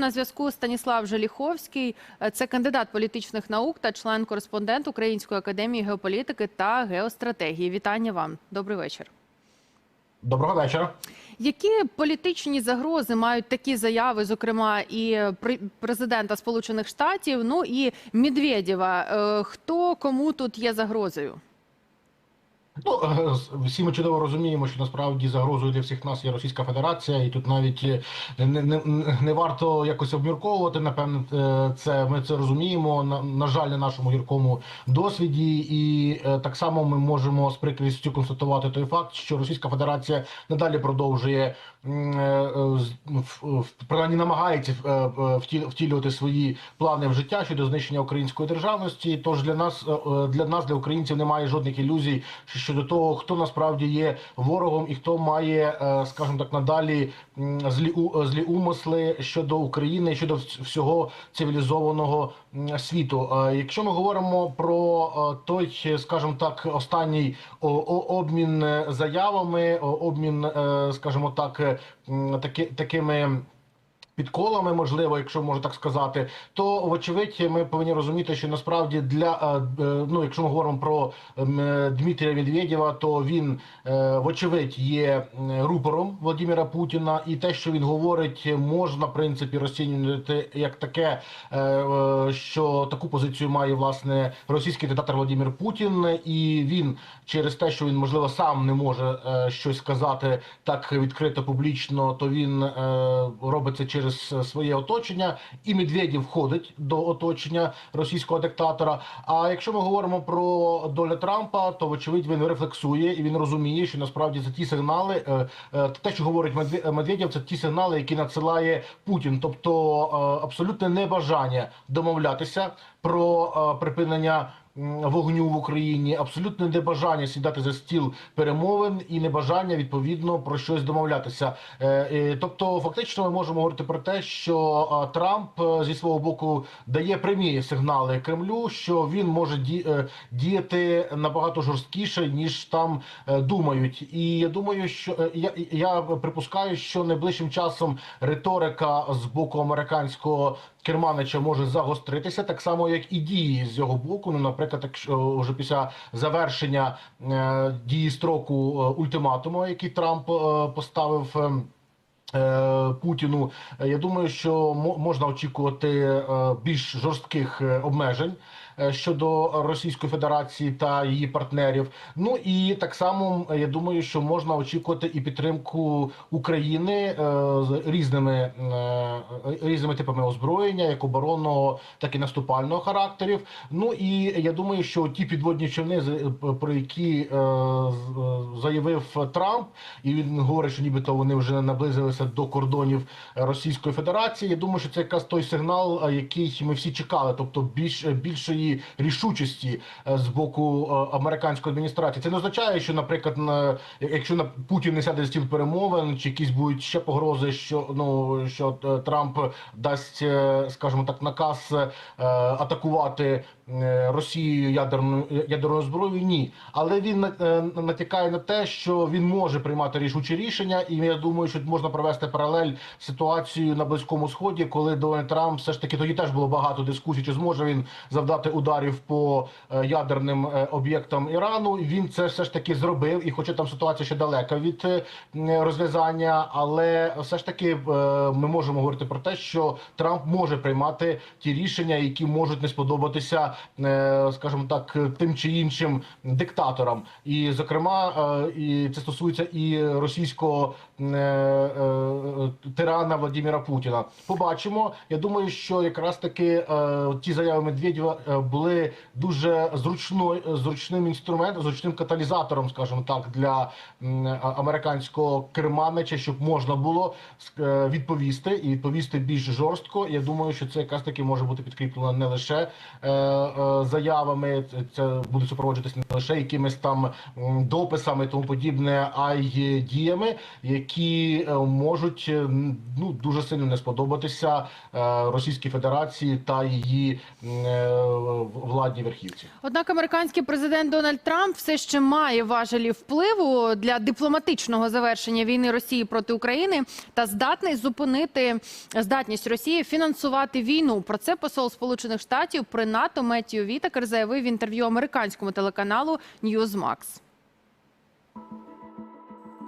на зв'язку Станіслав Желіховський. Е, Це кандидат політичних наук та член-кореспондент Української академії геополітики та геостратегії. Вітання вам. Добрий вечір. Доброго вечора. Які політичні загрози мають такі заяви, зокрема і пр- президента Сполучених Штатів, ну і Медведєва? Е, Хто кому тут є загрозою? Ну е, всі ми чудово розуміємо, що насправді загрозою для всіх нас є Російська Федерація, і тут навіть е, не, не, не варто якось обмірковувати. Напевне, е, це ми це розуміємо. На, на жаль, на нашому гіркому досвіді, і так само ми можемо з прикрістю констатувати той факт, що Російська Федерація надалі продовжує принаймні намагається втілювати свої плани в життя щодо знищення української державності. Тож для нас для нас, для українців, немає жодних ілюзій щодо того, хто насправді є ворогом і хто має, е, скажімо так, надалі злі злі умисли щодо України, щодо всього цивілізованого світу. Е, Якщо ми говоримо про е, той, скажімо так, останній обмін заявами, обмін, скажімо так, таки, такими. Підколами, можливо, якщо можна так сказати, то вочевидь ми повинні розуміти, що насправді для е, е, ну, якщо ми говоримо про е, Дмитрія Медведєва, то він вочевидь є рупором Владимира Путіна, і те, що він говорить, можна в принципі розцінювати як таке, що таку позицію має власне російський диктатор Владимир Путін, і він через те, що він можливо сам не може щось сказати так відкрито публічно, то він е, робить це через своє оточення, і Медведєв входить до оточення російського диктатора. А якщо ми говоримо про долю Трампа, то вочевидь він рефлексує і він розуміє, що насправді це ті сигнали, е, е, те, що говорить Медве- Медведєв, це ті сигнали, які надсилає Путін, тобто е, абсолютне небажання домовлятися про е, припинення вогню в Україні, абсолютне небажання сідати за стіл перемовин і небажання відповідно про щось домовлятися. Е, е, Тобто, фактично, ми можемо говорити про те, що Трамп е, зі свого боку дає прямі сигнали Кремлю, що він може діяти набагато жорсткіше ніж там думають. І я думаю, що я, я припускаю, що найближчим часом риторика з боку американського керманича може загостритися, так само як і дії з його боку. Ну, наприклад, якщо вже після завершення е, дії строку е, ультиматуму, який Трамп е, поставив. Путіну, я думаю, що мо- можна очікувати більш жорстких обмежень щодо Російської Федерації та її партнерів. Ну і так само е, я думаю, що можна очікувати і підтримку України е, з різними е, різними типами озброєння, як оборонного, так і наступального характерів. Ну і я думаю, що ті підводні човни, про які е, заявив Трамп, і він говорить, що нібито вони вже наблизилися до кордонів Російської Федерації. Я думаю, що це якраз той сигнал, е, який ми всі чекали, тобто більш більшої рішучості е, з боку е, американської адміністрації. Це не означає, що, наприклад, на якщо на Путін не сяде стіл перемовин, чи якісь будуть ще погрози, що ну що е, Трамп дасть, скажімо так, наказ атакувати Росію ядерною ядерною зброєю. Ні, але він натякає на те, що він може приймати рішучі рішення, і я думаю, що можна провести паралель ситуацією на близькому сході, коли Дональд Трамп все ж таки тоді теж було багато дискусій, чи зможе він завдати ударів по е, ядерним е, об'єктам Ірану. Він це все ж таки зробив, і хоча там ситуація ще далека від е, розв'язання, але все ж таки ми можемо говорити про те, що Трамп може приймати ті рішення, які можуть не сподобатися, скажімо так, тим чи іншим диктаторам. І зокрема, і це стосується і російського тирана Владимира Путіна. Побачимо. Я думаю, що якраз таки е, ті заяви Медведєва е, були дуже зручною зручним інструментом, зручним каталізатором, скажімо так, для американського керманича, щоб можна було е, відповісти і відповісти більш жорстко. Я думаю, що це якраз таки може бути підкріплено не лише е, е, заявами, це буде супроводжуватися не лише якимись там дописами і тому подібне, а й діями, які е, можуть е, ну дуже сильно не сподобатися е, Російській Федерації та її владній верхівці. Однак американський президент Дональд Трамп все ще має важелі впливу для дипломатичного завершення війни Росії проти України та здатний зупинити здатність Росії фінансувати війну. Про це посол Сполучених Штатів при НАТО Меттію Вітакер заявив в інтерв'ю американському телеканалу Newsmax.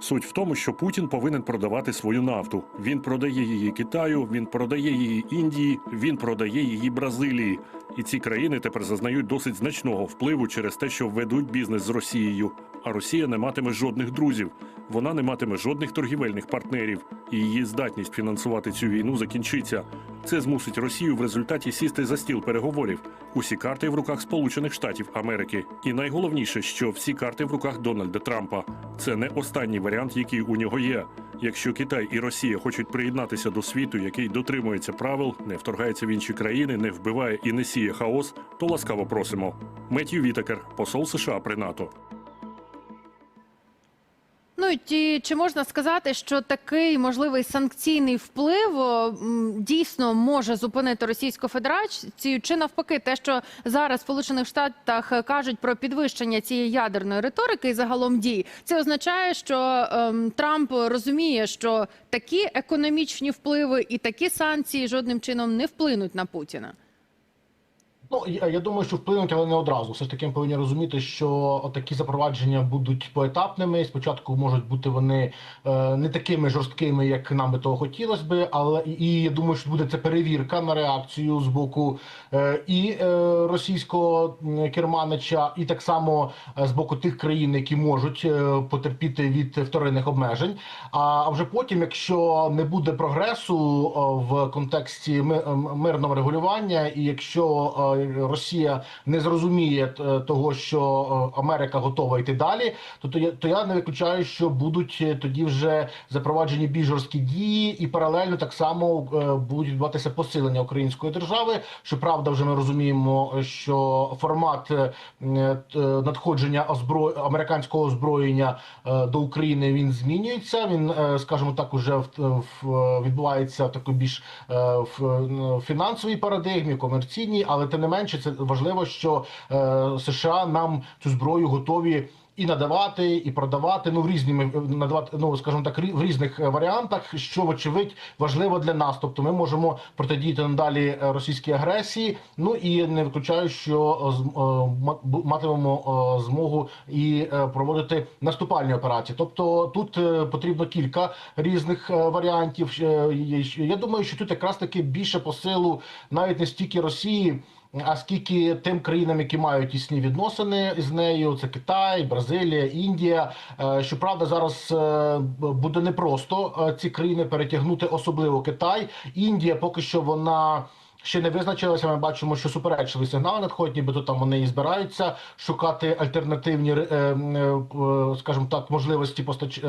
Суть в тому, що Путін повинен продавати свою нафту. Він продає її Китаю, він продає її Індії, він продає її Бразилії. І ці країни тепер зазнають досить значного впливу через те, що ведуть бізнес з Росією. А Росія не матиме жодних друзів. Вона не матиме жодних торгівельних партнерів, і її здатність фінансувати цю війну закінчиться. Це змусить Росію в результаті сісти за стіл переговорів. Усі карти в руках Сполучених Штатів Америки. І найголовніше, що всі карти в руках Дональда Трампа. Це не останній варіант, який у нього є. Якщо Китай і Росія хочуть приєднатися до світу, який дотримується правил, не вторгається в інші країни, не вбиває і не сіє хаос, то ласкаво просимо. Меттью Вітакер, посол США при НАТО. Ну і чи можна сказати, що такий можливий санкційний вплив дійсно може зупинити Російську Федерацію? Чи навпаки, те, що зараз в Сполучених Штатах кажуть про підвищення цієї ядерної риторики і загалом дій, це означає, що ем, Трамп розуміє, що такі економічні впливи і такі санкції жодним чином не вплинуть на Путіна. Ну я, я думаю, що вплинуть, але не одразу. Все ж таки ми повинні розуміти, що такі запровадження будуть поетапними. Спочатку можуть бути вони е, не такими жорсткими, як нам би того хотілося би, але і, я думаю, що буде це перевірка на реакцію з боку е, і е, російського керманича, і так само е, з боку тих країн, які можуть е, потерпіти від вторинних обмежень. А, а вже потім, якщо не буде прогресу е, в контексті мирного регулювання, і якщо е, Росія не зрозуміє е, того, що е, Америка готова йти далі, то то я, то я не виключаю, що будуть е, тоді вже запроваджені більш жорсткі дії, і паралельно так само будуть відбуватися посилення української держави. Щоправда, вже ми розуміємо, що формат надходження озбро... американського озброєння до України він змінюється. Він, скажімо так, уже в, відбувається в такій більш в фінансовій парадигмі, комерційній, але тим не менше, це важливо, що е, США нам цю зброю готові. І надавати, і продавати ну в різні надавати, ну скажімо так, в різних е, варіантах, що вочевидь важливо для нас. Тобто, ми можемо протидіяти надалі е, російській агресії. Ну і не виключаю, що е, е, матимемо е, змогу і е, проводити наступальні операції. Тобто тут е, потрібно кілька різних е, варіантів. Е, Я думаю, що тут якраз таки більше посилу навіть не стільки Росії. А скільки тим країнам, які мають тісні відносини з нею, це Китай, Бразилія, Індія. Е, Щоправда, зараз е, буде непросто е, ці країни перетягнути, особливо Китай. Індія поки що вона. Ще не визначилася. Ми бачимо, що суперечливі сигнали надходять, нібито там вони і збираються шукати альтернативні, е, е, е, скажімо так, можливості постач...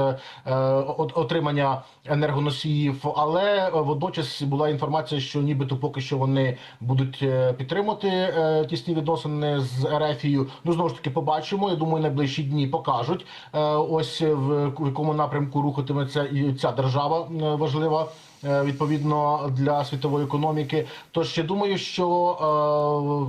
от- отримання енергоносіїв. Але водночас була інформація, що нібито поки що вони будуть підтримувати тісні відносини з Ерефією. Ну знову ж таки, побачимо. Я думаю, найближчі дні покажуть ось в якому напрямку рухатиметься і ця держава важлива. Е, Відповідно для світової економіки, тож я думаю, що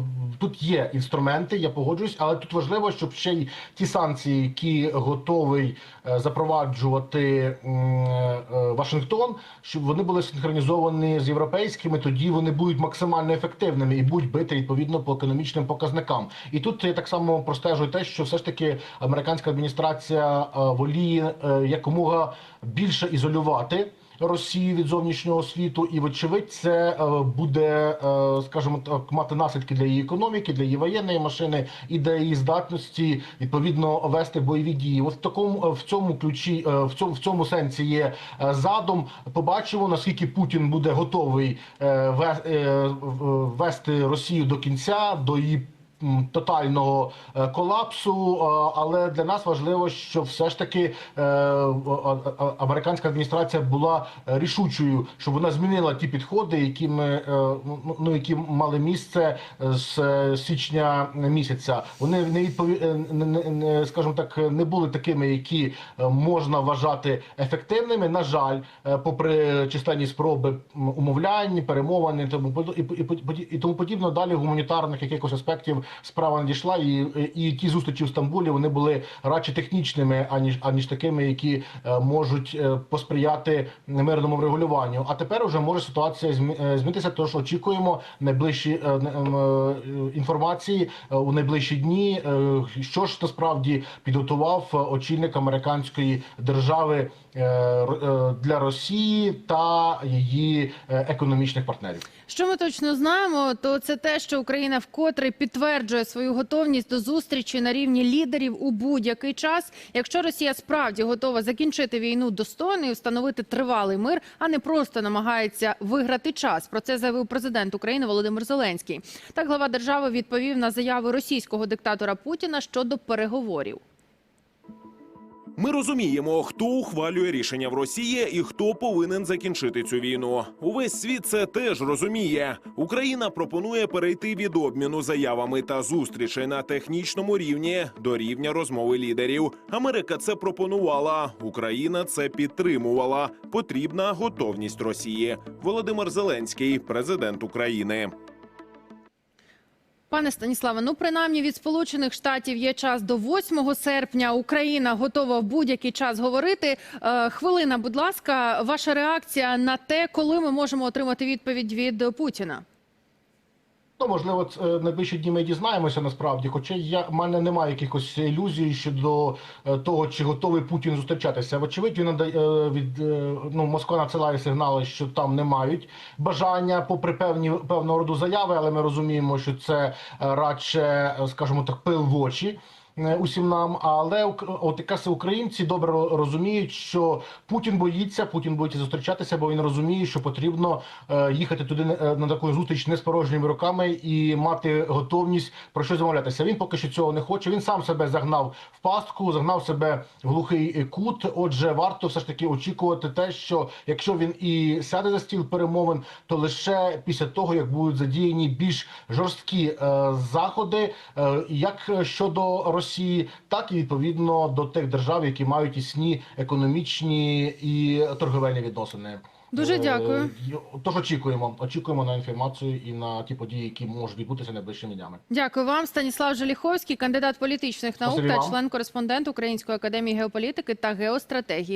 е, тут є інструменти, я погоджуюсь, але тут важливо, щоб ще й ті санкції, які готовий е, запроваджувати е, Вашингтон, щоб вони були синхронізовані з європейськими. Тоді вони будуть максимально ефективними і будуть бити відповідно по економічним показникам. І тут я так само простежую те, що все ж таки американська адміністрація воліє якомога більше ізолювати. Росію від зовнішнього світу, і вочевидь, це е, буде, е, скажімо так, мати наслідки для її економіки, для її воєнної машини і для її здатності відповідно вести бойові дії. От в такому е, в цьому ключі, в цьому в цьому сенсі є задум. Побачимо наскільки Путін буде готовий вести Росію до кінця, до її тотального е, колапсу. е, Але для нас важливо, що все ж таки е, американська адміністрація була рішучою, щоб вона змінила ті підходи, які ми е, ну, ну, які мали місце з січня місяця. Вони не відпові... не- скажімо так, не були такими, які можна вважати ефективними. На жаль, попри численні спроби умовлянь, перемовин і тому і тому подібно. Далі гуманітарних якихось аспектів справа не дійшла, і, і ті зустрічі в Стамбулі вони були радше технічними, аніж аніж такими, які е, можуть е, посприяти мирному врегулюванню. А тепер вже може ситуація е, змінитися. Тож очікуємо найближчі інформації у найближчі дні. Що ж насправді підготував очільник американської держави для Росії та її економічних партнерів? Що ми точно знаємо, то це те, що Україна вкотре підтверджує свою готовність до зустрічі на рівні лідерів у будь-який час, якщо Росія справді готова закінчити війну достойно і встановити тривалий мир, а не просто намагається виграти час. Про це заявив президент України Володимир Зеленський. Так глава держави відповів на заяви російського диктатора Путіна щодо переговорів. Ми розуміємо, хто ухвалює рішення в Росії і хто повинен закінчити цю війну. Увесь світ це теж розуміє. Україна пропонує перейти від обміну заявами та зустрічей на технічному рівні до рівня розмови лідерів. Америка це пропонувала, Україна це підтримувала. Потрібна готовність Росії. Володимир Зеленський, президент України. Пане Станіславе, ну принаймні від Сполучених Штатів є час до 8 серпня. Україна готова в будь-який час говорити. Е, хвилина, будь ласка, ваша реакція на те, коли ми можемо отримати відповідь від Путіна. Ну, можливо, е, найближчі дні ми дізнаємося насправді. Хоча я в мене немає якихось ілюзій щодо е, того, чи готовий Путін зустрічатися. Вочевидь, він надає е, від ну Москва надсилає сигнали, що там не мають бажання, попри певні певного роду заяви, але ми розуміємо, що це радше, скажімо так, пил в очі. Е, Усім нам, але от якраз українці добре розуміють, що Путін боїться, Путін боїться зустрічатися, бо він розуміє, що потрібно е, їхати туди е, на таку зустріч не з порожніми руками і мати готовність про що замовлятися. Він поки що цього не хоче. Він сам себе загнав в пастку, загнав себе в глухий кут. Отже, варто все ж таки очікувати те, що якщо він і сяде за стіл перемовин, то лише після того, як будуть задіяні більш жорсткі е, заходи, е, як щодо Росії, так і відповідно до тих держав, які мають тісні економічні і торговельні відносини. Дуже Е, дякую. Тож очікуємо, очікуємо на інформацію і на ті події, які можуть відбутися найближчими днями. Дякую вам, Станіслав Желіховський, кандидат політичних наук Спасибі та член-кореспондент Української академії геополітики та геостратегії.